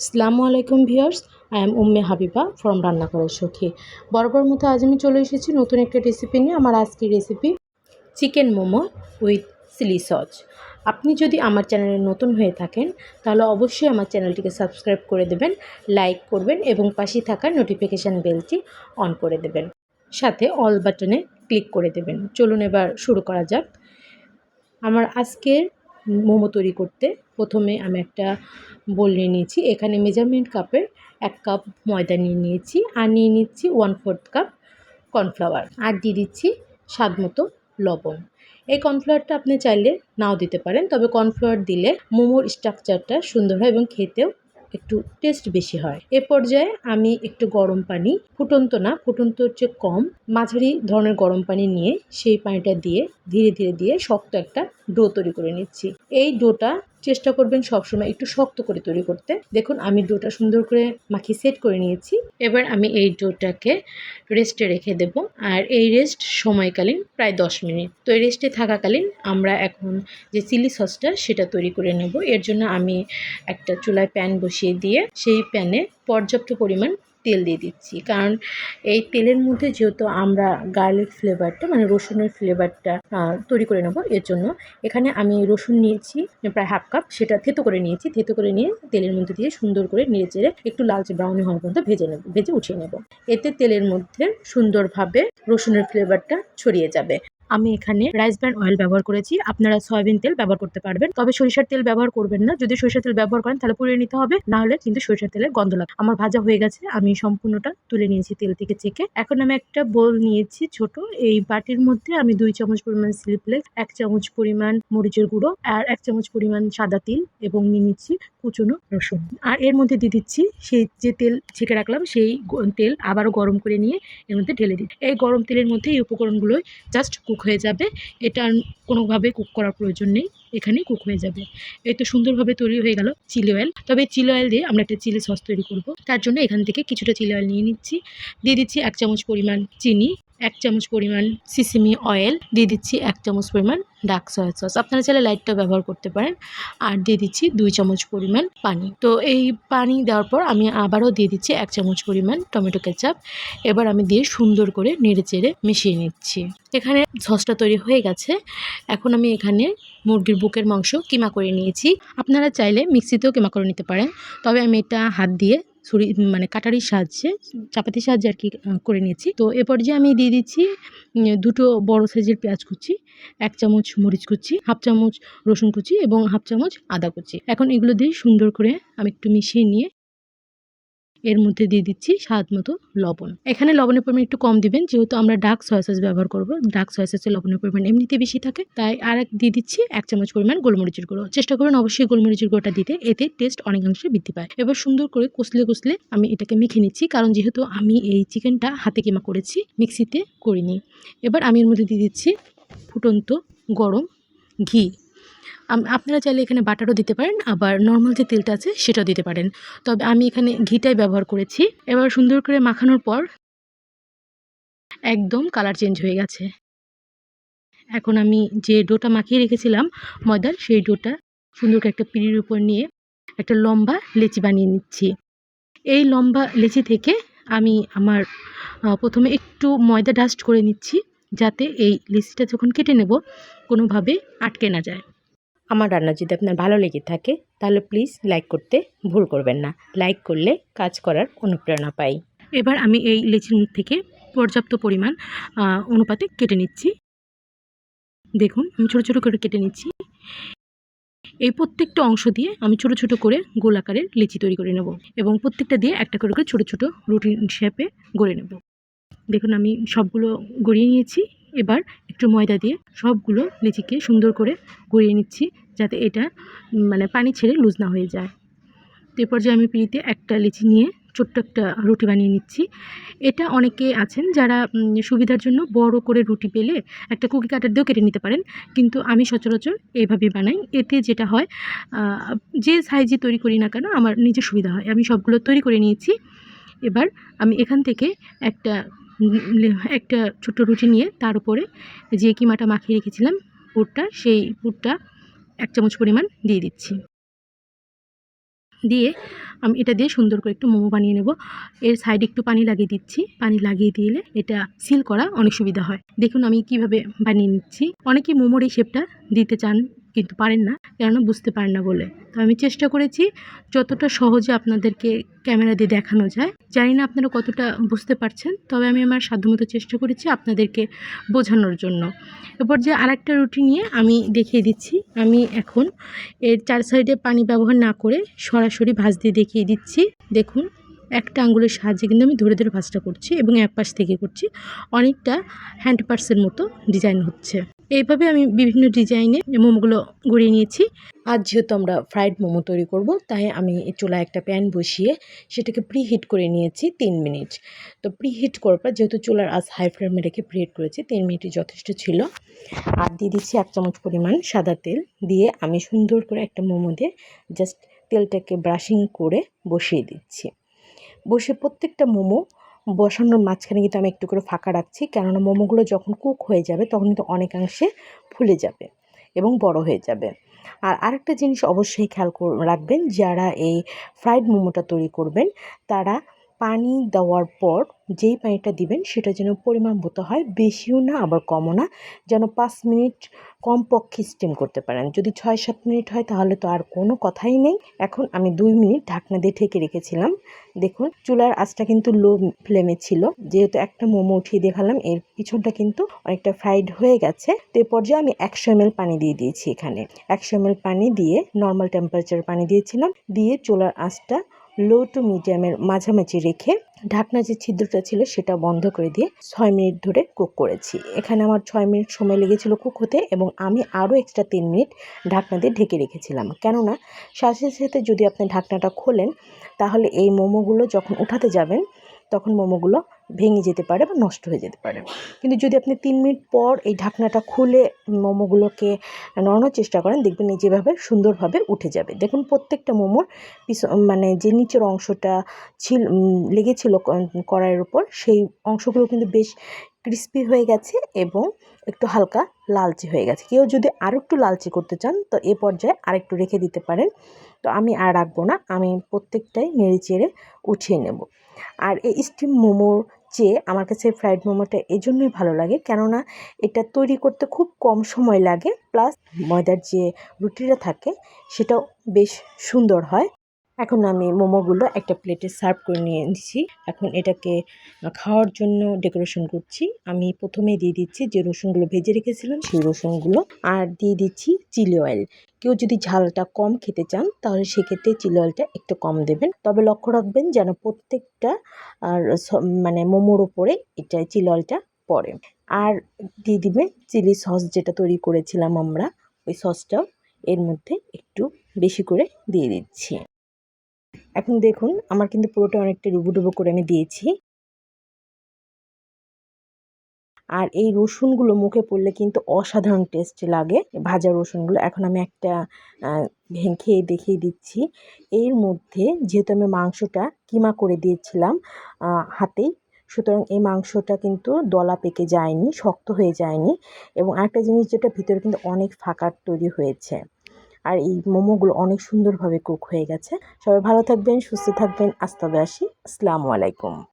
আসসালামু আলাইকুম viewers, I am Umme Habiba from রান্না করার সখী। বরাবর মতো আজ আমি চলে এসেছি নতুন একটা রেসিপি নিয়ে, আমার আজকের recipe chicken momo with chili sauce আপনি যদি আমার চ্যানেলে নতুন হয়ে থাকেন, তাহলে অবশ্যই আমার চ্যানেলটিকে সাবস্ক্রাইব করে দেবেন লাইক করবেন এবং পাশে থাকা নোটিফিকেশান বেলটি অন করে দেবেন। সাথে অল বাটনে ক্লিক করে দেবেন। চলুন এবার শুরু করা যাক। আমার আজকের মোমো তৈরি করতে প্রথমে আমি একটা বোল নিয়ে নিয়েছি। এখানে মেজারমেন্ট কাপের এক কাপ ময়দা নিয়ে নিয়েছি আর নিয়ে নিচ্ছি ওয়ান ফোর্থ কাপ কর্নফ্লাওয়ার আর দিয়ে দিচ্ছি স্বাদ মতো লবণ। এই কর্নফ্লাওয়ারটা আপনি চাইলে নাও দিতে পারেন, তবে কর্নফ্লাওয়ার দিলে মোমোর স্ট্রাকচারটা সুন্দর হয় এবং খেতেও একটু টেস্ট বেশি হয়। এ পর্যায়ে আমি একটু গরম পানি, ফুটন্ত না ফুটন্ত হচ্ছে কম। মাঝারি ধরনের গরম পানি নিয়ে সেই পানিটা দিয়ে ধীরে ধীরে দিয়ে শক্ত একটা ডো তৈরি করে নিচ্ছি। এই ডোটা চেষ্টা করবেন সবসময় একটু শক্ত করে তৈরি করতে। দেখুন, আমি ডোটা সুন্দর করে মাখিয়ে সেট করে নিয়েছি। এবার আমি এই ডোটাকে রেস্টে রেখে দেব। আর এই রেস্ট সময়কালীন প্রায় দশ মিনিট। তো এই রেস্টে থাকাকালীন আমরা এখন যে চিলি সসটা, সেটা তৈরি করে নেব। এর জন্য আমি একটা চুলায় প্যান বসিয়ে দিয়ে সেই প্যানে পর্যাপ্ত পরিমাণ তেল দিয়ে দিচ্ছি। কারণ এই তেলের মধ্যে যেহেতু আমরা গার্লিক ফ্লেভারটা মানে রসুনের ফ্লেভারটা তৈরি করে নেব, এর জন্য এখানে আমি রসুন নিয়েছি, প্রায় হাফ কাপ সেটা থেতো করে নিয়েছি, থেতো করে নিয়ে তেলের মধ্যে দিয়ে সুন্দর করে নেড়ে চেড়ে একটু লালচে ব্রাউনি হওয়ার পর্যন্ত ভেজে নেব, ভেজে উঠিয়ে নেব। এতে তেলের মধ্যে সুন্দরভাবে রসুনের ফ্লেভারটা ছড়িয়ে যাবে। আমি এখানে রাইস ব্র্যান্ড অয়েল ব্যবহার করেছি। আপনারা সয়াবিন তেল ব্যবহার করতে পারবেন। তবে সরিষার তেল ব্যবহার করবেন না। যদি সরিষার তেল ব্যবহার করেন, তাহলে পুড়িয়ে নিতে হবে। না হলে কিন্তু সরিষার তেলের গন্ধ লাগে আমার ভাজা হয়ে গেছে। আমি সম্পূর্ণটা তুলে নিয়েছি তেল থেকে চেকে। এখন আমি একটা বোল নিয়েছি ছোট। এই বাটির মধ্যে আমি দুই চামচ পরিমাণ স্লিপলেস এক চামচ পরিমাণ মরিচের গুঁড়ো আর এক চামচ পরিমাণ সাদা তিল এবং নিয়ে নিচ্ছি কুচনো রসুন। আর এর মধ্যে দিয়ে দিচ্ছি সেই যে তেল ছেঁকে রাখলাম, সেই তেল আবারও গরম করে নিয়ে এর মধ্যে ঢেলে দিই এই গরম তেলের মধ্যে এই উপকরণগুলো জাস্ট কুক হয়ে যাবে। এটা কোনোভাবে কুক করার প্রয়োজন নেই। এখানেই কুক হয়ে যাবে। এই তো সুন্দরভাবে তৈরি হয়ে গেল চিলি অয়েল তবে চিলি অয়েল দিয়ে আমরা একটা চিলি সস তৈরি করব। তার জন্য এখান থেকে কিছুটা চিলি অয়েল নিয়ে নিচ্ছি। দিয়ে দিচ্ছি এক চামচ পরিমাণ চিনি, এক চামচ পরিমাণ সিসিমি অয়েল দিয়ে দিচ্ছি এক চামচ পরিমাণ ডার্ক সয়া সস। আপনারা চাইলে লাইটটা ব্যবহার করতে পারেন। আর দিয়ে দিচ্ছি দুই চামচ পরিমাণ পানি। তো এই পানি দেওয়ার পর আমি আবারও দিয়ে দিচ্ছি এক চামচ পরিমাণ টমেটো কেচাপ। এবার আমি দিয়ে সুন্দর করে নেড়ে চেড়ে মিশিয়ে নিচ্ছি। এখানে সসটা তৈরি হয়ে গেছে। এখন আমি এখানে মুরগির বুকের মাংস কিমা করে নিয়েছি। আপনারা চাইলে মিক্সিতেও কিমা করে নিতে পারেন। তবে আমি এটা হাত দিয়ে ছুরি মানে কাটারির সাহায্যে, চাপাতির সাহায্যে আর কি করে নিয়েছি। তো এ পর্যায়ে আমি দিয়ে দিচ্ছি দুটো বড় সাইজের পেঁয়াজ কুচি, এক চামচ মরিচ কুচি, হাফ চামচ রসুন কুচি এবং হাফ চামচ আদা কুচি। এখন এগুলো দিয়ে সুন্দর করে আমি একটু মিশিয়ে নিয়ে এর মধ্যে দিয়ে দিচ্ছি স্বাদ মতো লবণ। এখানে লবণের পরিমাণ একটু কম দিবেন, যেহেতু আমরা ডার্ক সয়া সস ব্যবহার করব। ডার্ক সয়া সসের লবণের পরিমাণ এমনিতে বেশি থাকে। তাই আর এক দিয়ে দিচ্ছি এক চামচ পরিমাণ গোলমরিচের গুঁড়ো। চেষ্টা করবেন অবশ্যই গোলমরিচের গুঁড়োটা দিতে, এতে টেস্ট অনেকাংশে বৃদ্ধি পায়। এবার সুন্দর করে কষলে কষলে আমি এটাকে মেখে নিচ্ছি, কারণ যেহেতু আমি এই চিকেনটা হাতে কিমা করেছি, মিক্সিতে করিনি। এবার আমি এর মধ্যে দিয়ে দিচ্ছি ফুটন্ত গরম ঘি। আপনারা চাইলে এখানে বাটারও দিতে পারেন, আবার নর্মাল যে তেলটা আছে সেটাও দিতে পারেন। তবে আমি এখানে ঘিটাই ব্যবহার করেছি। এবার সুন্দর করে মাখানোর পর একদম কালার চেঞ্জ হয়ে গেছে। এখন আমি যে ডোটা মাখিয়ে রেখেছিলাম ময়দার, সেই ডোটা সুন্দর করে একটা পিড়ির উপর নিয়ে একটা লম্বা লেচি বানিয়ে নিচ্ছি। এই লম্বা লেচি থেকে আমি আমার প্রথমে একটু ময়দা ডাস্ট করে নিচ্ছি, যাতে এই লেচিটা যখন কেটে নেব, কোনোভাবে আটকে না যায়। আমার রান্না যদি আপনার ভালো লেগে থাকে, তাহলে প্লিজ লাইক করতে ভুল করবেন না। লাইক করলে কাজ করার অনুপ্রেরণা পাই। এবার আমি এই লেচির মুখ থেকে পর্যাপ্ত পরিমাণ অনুপাতে কেটে নিচ্ছি। দেখুন, আমি ছোটো ছোটো করে কেটে নিচ্ছি। এই প্রত্যেকটা অংশ দিয়ে আমি ছোট ছোট করে গোল আকারের লিচি তৈরি করে নেব এবং প্রত্যেকটা দিয়ে একটা করে করে ছোটো ছোটো রুটিন শেপে গড়ে নেব। দেখুন, আমি সবগুলো গড়িয়ে নিয়েছি। এবার একটু ময়দা দিয়ে সবগুলো লিচিকে সুন্দর করে গড়িয়ে নিচ্ছি যাতে এটা মানে পানি ছেড়ে লুজ না হয়ে যায়। তো এরপর যে আমি পিড়িতে একটা লিচি নিয়ে ছোট্ট একটা রুটি বানিয়ে নিচ্ছি। এটা অনেকে আছেন যারা সুবিধার জন্য বড় করে রুটি পেলে একটা কুকি কাটার দিয়েও কেটে নিতে পারেন। কিন্তু আমি সচরাচর এইভাবে বানাই। এতে যেটা হয় যে সাইজে তৈরি করি না কেন আমার নিজের সুবিধা হয়। আমি সবগুলো তৈরি করে নিয়েছি। এবার আমি এখান থেকে একটা একটা ছোট্ট রুটি নিয়ে তার উপরে যে কিমাটা মাখিয়ে রেখেছিলাম পুরটা, সেই পুরটা এক চামচ পরিমাণ দিয়ে দিচ্ছি। দিয়ে আমি এটা দিয়ে সুন্দর করে একটু মোমো বানিয়ে নেব। এর সাইডে একটু পানি লাগিয়ে দিচ্ছি। পানি লাগিয়ে দিলে এটা সিল করা অনেক সুবিধা হয়। দেখুন আমি কীভাবে বানিয়ে নিচ্ছি। অনেকেই মোমোর এই শেপটা দিতে চান কিন্তু পারেন না, কেননা বুঝতে পারেন না বলে। তো আমি চেষ্টা করেছি যতটা সহজে আপনাদেরকে ক্যামেরা দিয়ে দেখানো যায়। জানি না আপনারা কতটা বুঝতে পারছেন, তবে আমি আমার সাধ্যমতো চেষ্টা করেছি আপনাদেরকে বোঝানোর জন্য। এরপর যে আরেকটা রুটি নিয়ে আমি দেখিয়ে দিচ্ছি, আমি এখন এর চার সাইডে পানি ব্যবহার না করে সরাসরি ভাঁজ দিয়ে দেখিয়ে দিচ্ছি। দেখুন, একটা আঙ্গুলের সাহায্যে কিন্তু আমি ধরে ধরে ভাঁজটা করছি এবং এক পাশ থেকে করছি। অনেকটা হ্যান্ড পার্সের মতো ডিজাইন হচ্ছে। এইভাবে আমি বিভিন্ন ডিজাইনে মোমোগুলো গড়িয়ে নিয়েছি। আজ যেহেতু আমরা ফ্রাইড মোমো তৈরি করব, তাই আমি চুলায় একটা প্যান বসিয়ে সেটাকে প্রি হিট করে নিয়েছি তিন মিনিট তো প্রি হিট করার পর যেহেতু চুলার আজ হাই ফ্লেমে রেখে প্রি হিট করেছি, তিন মিনিটই যথেষ্ট ছিল। আর দিয়ে দিচ্ছি এক চামচ পরিমাণ সাদা তেল। দিয়ে আমি সুন্দর করে একটা মোমো দিয়ে জাস্ট তেলটাকে ব্রাশিং করে বসিয়ে দিচ্ছি। বসে প্রত্যেকটা মোমো বসানোর মাঝখানে কিন্তু আমি একটু করে ফাঁকা রাখছি। কেননা মোমোগুলো যখন কুক হয়ে যাবে, তখন কিন্তু অনেকাংশে ফুলে যাবে এবং বড় হয়ে যাবে। আর আরেকটা জিনিস অবশ্যই খেয়াল রাখবেন, যারা এই ফ্রাইড মোমোটা তৈরি করবেন, তারা পানি দেওয়ার পর যেই পানিটা দিবেন, সেটা যেন পরিমাণ মতো হয়। বেশিও না, আবার কমও না। যেন পাঁচ মিনিট কমপক্ষে স্টিম করতে পারেন। যদি ছয় সাত মিনিট হয়, তাহলে তো আর কোনো কথাই নেই। এখন আমি দুই মিনিট ঢাকনা দিয়ে ঢেকে রেখেছিলাম। দেখুন, চুলার আঁচটা কিন্তু লো ফ্লেমে ছিল। যেহেতু একটা মোমো উঠিয়ে দেখালাম, এর পিছনটা কিন্তু অনেকটা ফ্রাইড হয়ে গেছে। তো এ পর্যায়ে আমি একশো এম পানি দিয়ে দিয়েছি এখানে। একশো এম পানি দিয়ে নর্মাল টেম্পারেচার পানি দিয়েছিলাম। দিয়ে চুলার আঁচটা লো টু মিডিয়ামের মাঝামাঝি রেখে ঢাকনা যে ছিদ্রটা ছিল সেটা বন্ধ করে দিয়ে ছয় মিনিট ধরে কুক করেছি। এখানে আমার ছয় মিনিট সময় লেগেছিল কুক হতে এবং আমি আরও এক্সট্রা তিন মিনিট ঢাকনা দিয়ে ঢেকে রেখেছিলাম। কেননা সাথে সাথে যদি আপনি ঢাকনাটা খোলেন, তাহলে এই মোমোগুলো যখন উঠাতে যাবেন, তখন মোমোগুলো ভেঙে যেতে পারে বা নষ্ট হয়ে যেতে পারে। কিন্তু যদি আপনি তিন মিনিট পর এই ঢাকনাটা খুলে মোমোগুলোকে নড়ানোর চেষ্টা করেন, দেখবেন এই যেভাবে সুন্দরভাবে উঠে যাবে। দেখুন প্রত্যেকটা মোমোর পিছ মানে যে নিচের অংশটা ছিল লেগেছিল কড়াইয়ের উপর, সেই অংশগুলো কিন্তু বেশ ক্রিস্পি হয়ে গেছে এবং একটু হালকা লালচে হয়ে গেছে। কেউ যদি আরও একটু লালচে করতে চান, তো এ পর্যায়ে আরেকটু রেখে দিতে পারেন। তো আমি আর রাখব না, আমি প্রত্যেকটাই নেড়ে চেড়ে উঠিয়ে নেব। আর এই স্টিম মোমোর চেয়ে আমার কাছে ফ্রাইড মোমোটা এই জন্যই ভালো লাগে। কেননা এটা তৈরি করতে খুব কম সময় লাগে। প্লাস ময়দার যে রুটিটা থাকে, সেটাও বেশ সুন্দর হয়। এখন আমি মোমোগুলো একটা প্লেটে সার্ভ করে নিয়ে দিচ্ছি এখন এটাকে খাওয়ার জন্য ডেকোরেশন করছি। আমি প্রথমে দিয়ে দিচ্ছি যে রসুনগুলো ভেজে রেখেছিলাম, সেই রসুনগুলো। আর দিয়ে দিচ্ছি চিলি অয়েল কেউ যদি ঝালটা কম খেতে চান, তাহলে সেক্ষেত্রে চিলি অয়েলটা একটু কম দেবেন। তবে লক্ষ্য রাখবেন যেন প্রত্যেকটা, আর মানে মোমোর ওপরে এটা চিলি অয়েলটা পড়ে। আর দিয়ে দিবে চিলি সস যেটা তৈরি করেছিলাম আমরা, ওই সসটাও এর মধ্যে একটু বেশি করে দিয়ে দিচ্ছি। এখন দেখুন, আমার কিন্তু পুরোটা অনেকটা ডুবো ডুবো করে আমি দিয়েছি। আর এই রসুনগুলো মুখে পড়লে কিন্তু অসাধারণ টেস্ট লাগে। ভাজা রসুনগুলো এখন আমি একটা খেয়ে দেখিয়ে দিচ্ছি। এর মধ্যে যেহেতু আমি মাংসটা কিমা করে দিয়েছিলাম হাতেই, সুতরাং এই মাংসটা কিন্তু দলা পেকে যায়নি, শক্ত হয়ে যায়নি। এবং একটা জিনিস যেটা ভিতরে কিন্তু অনেক ফাঁকা তৈরি হয়েছে। আর এই মোমোগুলো অনেক সুন্দরভাবে কুক হয়ে গেছে। সবাই ভালো থাকবেন, সুস্থ থাকবেন, আজ আসি। আসসালামু আলাইকুম।